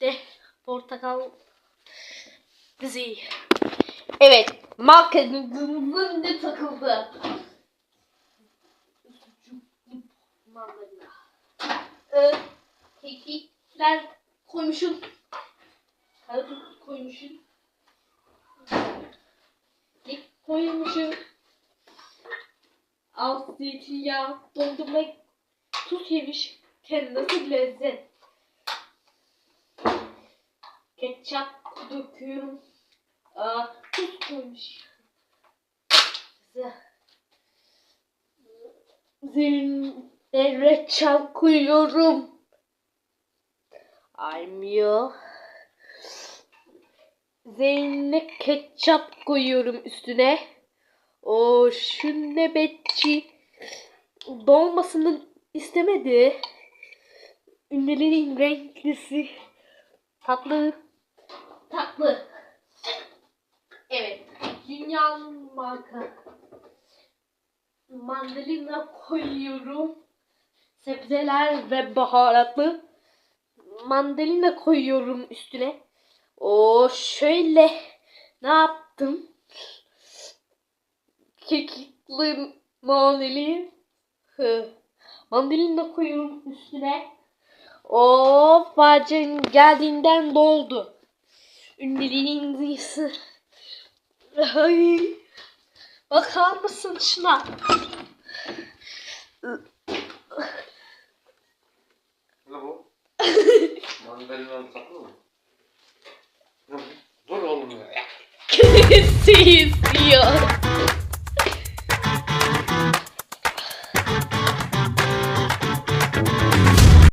de portakal dizi. Evet. Marketingimizin ne takıldı? Mandalina. Ee, kekikler koymuşum. Karadut koymuşum. Kek koymuşum. Alt zeytinyağı, dondurma, tuz yemiş. Kendisi lezzet. Ketçap döküyorum. Aa, tuz koymuş. Üzerine reçel koyuyorum. Aymıyor. Üzerine ketçap koyuyorum üstüne. O şu nöbetçi dolmasını istemedi. Ünlülerin renklisi. Tatlı. Tatlı. Evet. Dünyanın marka. Mandalina koyuyorum. Sebzeler ve baharatlı. Mandalina koyuyorum üstüne. O şöyle ne yaptım? Kekikli mandalina. Hı. Mandalina koyuyorum üstüne. O bacın geldiğinden doldu. Ünlülüğün duyusu. Ay. Bakar mısın şuna? Ne bu? Mandalina'nın saklı mı? Dur oğlum ya. Seyis diyor.